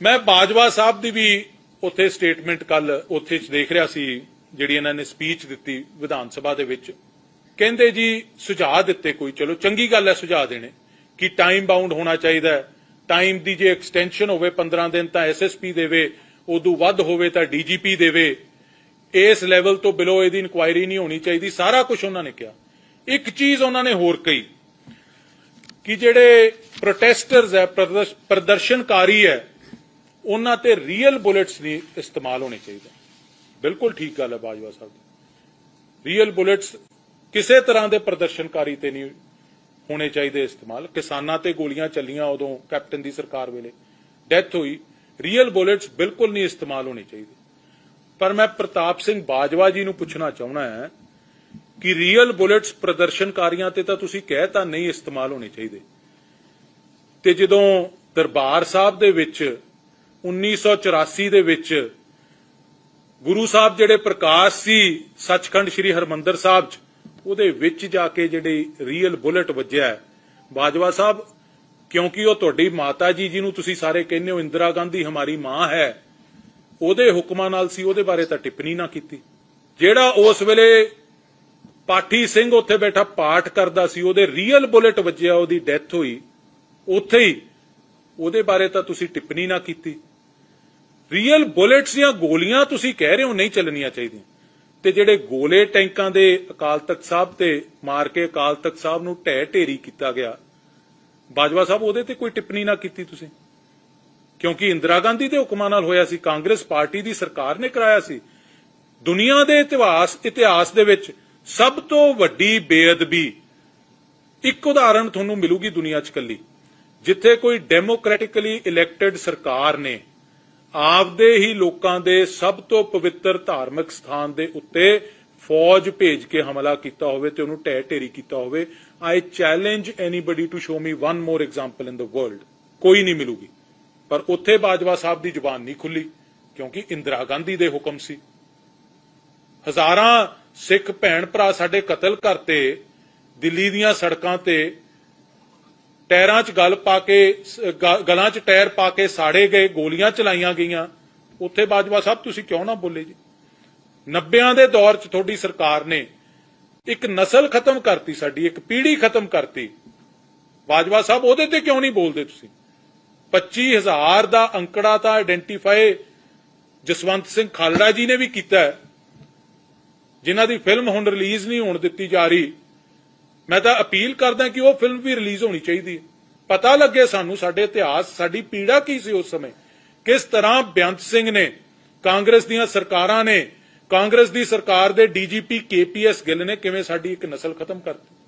ਮੈਂ ਬਾਜਵਾ ਸਾਹਿਬ ਦੀ ਵੀ ਉੱਥੇ ਸਟੇਟਮੈਂਟ ਕੱਲ ਉੱਥੇ ਚ ਦੇਖ ਰਿਹਾ ਸੀ, ਜਿਹੜੀ ਇਹਨਾਂ ਨੇ ਸਪੀਚ ਦਿੱਤੀ ਵਿਧਾਨ ਸਭਾ ਦੇ ਵਿੱਚ। ਕਹਿੰਦੇ ਜੀ, ਸੁਝਾਅ ਦਿੱਤੇ ਕੋਈ, ਚਲੋ ਚੰਗੀ ਗੱਲ ਹੈ ਸੁਝਾਅ ਦੇਣੇ, ਕਿ ਟਾਈਮ ਬਾਉਂਡ ਹੋਣਾ ਚਾਹੀਦਾ ਹੈ। ਟਾਈਮ ਦੀ ਜੇ ਐਕਸਟੈਂਸ਼ਨ ਹੋਵੇ 15 ਦਿਨ ਤਾਂ ਐਸਐਸਪੀ ਦੇਵੇ, ਉਦੋਂ ਵੱਧ ਹੋਵੇ ਤਾਂ ਡੀਜੀਪੀ ਦੇਵੇ। ਇਸ ਲੈਵਲ ਤੋਂ ਬਿਲੋ ਇਹਦੀ ਇਨਕੁਆਇਰੀ ਨਹੀਂ ਹੋਣੀ ਚਾਹੀਦੀ, ਸਾਰਾ ਕੁਝ ਉਹਨਾਂ ਨੇ ਕਿਹਾ। ਇੱਕ ਚੀਜ਼ ਉਹਨਾਂ ਨੇ ਹੋਰ ਕਹੀ, ਕਿ ਜਿਹੜੇ ਪ੍ਰੋਟੈਸਟਰਸ ਹੈ ਪ੍ਰਦਰਸ਼ਨਕਾਰੀ ਹੈ ਉਹਨਾਂ ਤੇ ਰੀਅਲ ਬੁਲੇਟਸ ਨਹੀਂ ਇਸਤੇਮਾਲ ਹੋਣੇ ਚਾਹੀਦੇ ਬਿਲਕੁਲ ਠੀਕ ਗੱਲ ਹੈ ਬਾਜਵਾ ਸਾਹਿਬ। ਦੀ ਰੀਅਲ ਬੁਲੇਟਸ ਕਿਸੇ ਤਰ੍ਹਾਂ ਦੇ ਪ੍ਰਦਰਸ਼ਨਕਾਰੀ ਤੇ ਨਹੀਂ ਹੋਣੇ ਚਾਹੀਦੇ ਇਸਤੇਮਾਲ। ਕਿਸਾਨਾਂ ਤੇ ਗੋਲੀਆਂ ਚੱਲੀਆਂ ਉਦੋਂ ਕੈਪਟਨ ਦੀ ਸਰਕਾਰ ਵੇਲੇ ਡੈਥ ਹੋਈ। ਰੀਅਲ ਬੁਲੇਟਸ ਬਿਲਕੁਲ ਨਹੀਂ ਇਸਤੇਮਾਲ ਹੋਣੇ ਚਾਹੀਦੇ। ਪਰ ਮੈਂ ਪ੍ਰਤਾਪ ਸਿੰਘ ਬਾਜਵਾ ਜੀ ਨੂੰ ਪੁੱਛਣਾ ਚਾਹੁੰਦਾ ਹੈ ਕਿ ਰੀਅਲ ਬੁਲੇਟਸ ਪ੍ਰਦਰਸ਼ਨਕਾਰੀਆਂ ਤੇ ਤਾਂ ਤੁਸੀਂ ਕਹਿ ਤਾਂ ਨਹੀਂ ਇਸਤੇਮਾਲ ਹੋਣੇ ਚਾਹੀਦੇ। ਤੇ ਜਦੋਂ ਦਰਬਾਰ ਸਾਹਿਬ ਦੇ ਵਿੱਚ 1984 ਦੇ ਵਿੱਚ ਗੁਰੂ ਸਾਹਿਬ ਜਿਹੜੇ ਪ੍ਰਕਾਸ਼ ਸੀ, ਸੱਚਖੰਡ ਸ੍ਰੀ ਹਰਮੰਦਰ ਸਾਹਿਬ ਚ, ਉਹਦੇ ਵਿੱਚ ਜਾ ਕੇ ਜਿਹੜੀ ਰੀਅਲ ਬੁਲਟ ਵੱਜਿਆ ਬਾਜਵਾ ਸਾਹਿਬ, ਕਿਉਂਕਿ ਉਹ ਤੁਹਾਡੀ ਮਾਤਾ ਜੀ, ਜਿਹਨੂੰ ਤੁਸੀਂ ਸਾਰੇ ਕਹਿੰਦੇ ਹੋ ਇੰਦਰਾ ਗਾਂਧੀ ਹਮਾਰੀ ਮਾਂ ਹੈ, ਉਹਦੇ ਹੁਕਮਾਂ ਨਾਲ ਸੀ, ਉਹਦੇ ਬਾਰੇ ਤਾਂ ਟਿੱਪਣੀ ਨਾ ਕੀਤੀ। ਜਿਹੜਾ ਉਸ ਵੇਲੇ ਪਾਠੀ ਸਿੰਘ ਉੱਥੇ ਬੈਠਾ ਪਾਠ ਕਰਦਾ ਸੀ, ਉਹਦੇ ਰੀਅਲ ਬੁਲਟ ਵੱਜਿਆ, ਉਹਦੀ ਡੈਥ ਹੋਈ, ਉੱਥੇ ਹੀ ਉਹਦੇ ਬਾਰੇ ਤਾਂ ਤੁਸੀਂ ਟਿੱਪਣੀ ਨਾ ਕੀਤੀ। ਰੀਅਲ ਬੁਲੇਟਸ ਜਾਂ ਗੋਲੀਆਂ ਤੁਸੀਂ ਕਹਿ ਰਹੇ ਹੋ ਨਹੀਂ ਚੱਲਣੀਆਂ ਚਾਹੀਦੀਆਂ। ਤੇ ਜਿਹੜੇ ਗੋਲੇ ਟੈਂਕਾਂ ਦੇ ਅਕਾਲ ਤਖਤ ਸਾਹਿਬ ਤੇ ਮਾਰ ਕੇ ਅਕਾਲ ਤਖਤ ਸਾਹਿਬ ਨੂੰ ਢਹਿ ਢੇਰੀ ਕੀਤਾ ਗਿਆ, ਬਾਜਵਾ ਸਾਹਿਬ ਉਹਦੇ ਤੇ ਕੋਈ ਟਿੱਪਣੀ ਨਾ ਕੀਤੀ ਤੁਸੀਂ? ਕਿਉਂਕਿ ਇੰਦਰਾ ਗਾਂਧੀ ਦੇ ਹੁਕਮਾਂ ਨਾਲ ਹੋਇਆ ਸੀ, ਕਾਂਗਰਸ ਪਾਰਟੀ ਦੀ ਸਰਕਾਰ ਨੇ ਕਰਾਇਆ ਸੀ। ਦੁਨੀਆ ਦੇ ਇਤਿਹਾਸ ਇਤਿਹਾਸ ਦੇ ਵਿੱਚ ਸਭ ਤੋਂ ਵੱਡੀ ਬੇਅਦਬੀ ਇੱਕ ਉਦਾਹਰਣ ਤੁਹਾਨੂੰ ਮਿਲੂਗੀ ਦੁਨੀਆ 'ਚ ਕੱਲੀ ਜਿੱਥੇ ਕੋਈ ਡੈਮੋਕ੍ਰੈਟਿਕਲੀ ਇਲੈਕਟਿਡ ਸਰਕਾਰ ਨੇ ਆਪਦੇ ਹੀ ਲੋਕਾਂ ਦੇ ਸਭ ਤੋਂ ਪਵਿੱਤਰ ਧਾਰਮਿਕ ਸਥਾਨ ਦੇ ਉੱਤੇ ਫੌਜ ਭੇਜ ਕੇ ਹਮਲਾ ਕੀਤਾ ਹੋਵੇ ਤੇ ਉਹਨੂੰ ਢਹਿ ਢੇਰੀ ਕੀਤਾ ਹੋਵੇ I challenge anybody to show me one more example in the world ਕੋਈ ਨਹੀਂ ਮਿਲੂਗੀ। ਪਰ ਉੱਥੇ ਬਾਜਵਾ ਸਾਹਿਬ ਦੀ ਜ਼ੁਬਾਨ ਨਹੀਂ ਖੁੱਲੀ, ਕਿਉਂਕਿ ਇੰਦਰਾ ਗਾਂਧੀ ਦੇ ਹੁਕਮ ਸੀ। ਹਜ਼ਾਰਾਂ ਸਿੱਖ ਭੈਣ ਭਰਾ ਸਾਡੇ ਕਤਲ ਕਰਤੇ ਦਿੱਲੀ ਦੀਆਂ ਸੜਕਾਂ ਤੇ ਟਾਇਰਾਂ 'ਚ ਗਲ ਪਾ ਕੇ ਗਲਾਂ 'ਚ ਟਾਇਰ ਪਾ ਕੇ ਸਾੜੇ ਗਏ, ਗੋਲੀਆਂ ਚਲਾਈਆਂ ਗਈਆਂ। ਉੱਥੇ ਬਾਜਵਾ ਸਾਹਿਬ, ਤੁਸੀਂ ਕਿਉਂ ਨਾ ਬੋਲੇ ਜੀ? 90ਾਂ ਦੇ ਦੌਰ 'ਚ ਤੁਹਾਡੀ ਸਰਕਾਰ ਨੇ ਇੱਕ ਨਸਲ ਖਤਮ ਕਰਤੀ ਸਾਡੀ, ਇੱਕ ਪੀੜ੍ਹੀ ਖਤਮ ਕਰਤੀ। ਬਾਜਵਾ ਸਾਹਿਬ, ਉਹਦੇ ਤੇ ਕਿਉਂ ਨਹੀਂ ਬੋਲਦੇ ਤੁਸੀਂ? 25000 ਦਾ ਅੰਕੜਾ ਤਾਂ ਆਇਡੈਂਟੀਫਾਈ ਜਸਵੰਤ ਸਿੰਘ ਖਾਲੜਾ ਜੀ ਨੇ ਵੀ ਕੀਤਾ ਜਿਨ੍ਹਾਂ ਦੀ ਫਿਲਮ ਹੁਣ ਰਿਲੀਜ਼ ਨਹੀਂ ਹੋਣ ਦਿੱਤੀ ਜਾ ਰਹੀ। ਮੈਂ ਤਾਂ ਅਪੀਲ ਕਰਦਾ ਕਿ ਉਹ ਫਿਲਮ ਵੀ ਰਿਲੀਜ਼ ਹੋਣੀ ਚਾਹੀਦੀ ਹੈ। ਪਤਾ ਲੱਗੇ ਸਾਨੂੰ ਸਾਡੇ ਇਤਿਹਾਸ, ਸਾਡੀ ਪੀੜਾ ਕੀ ਸੀ ਉਸ ਸਮੇਂ? ਕਿਸ ਤਰ੍ਹਾਂ ਬੇਅੰਤ ਸਿੰਘ ਨੇ, ਕਾਂਗਰਸ ਦੀਆਂ ਸਰਕਾਰਾਂ ਨੇ, ਕਾਂਗਰਸ ਦੀ ਸਰਕਾਰ ਦੇ ਡੀਜੀਪੀ ਕੇਪੀਐਸ ਗਿੱਲ ਨੇ ਕਿਵੇਂ ਸਾਡੀ ਇੱਕ ਨਸਲ ਖਤਮ ਕਰਤੀ?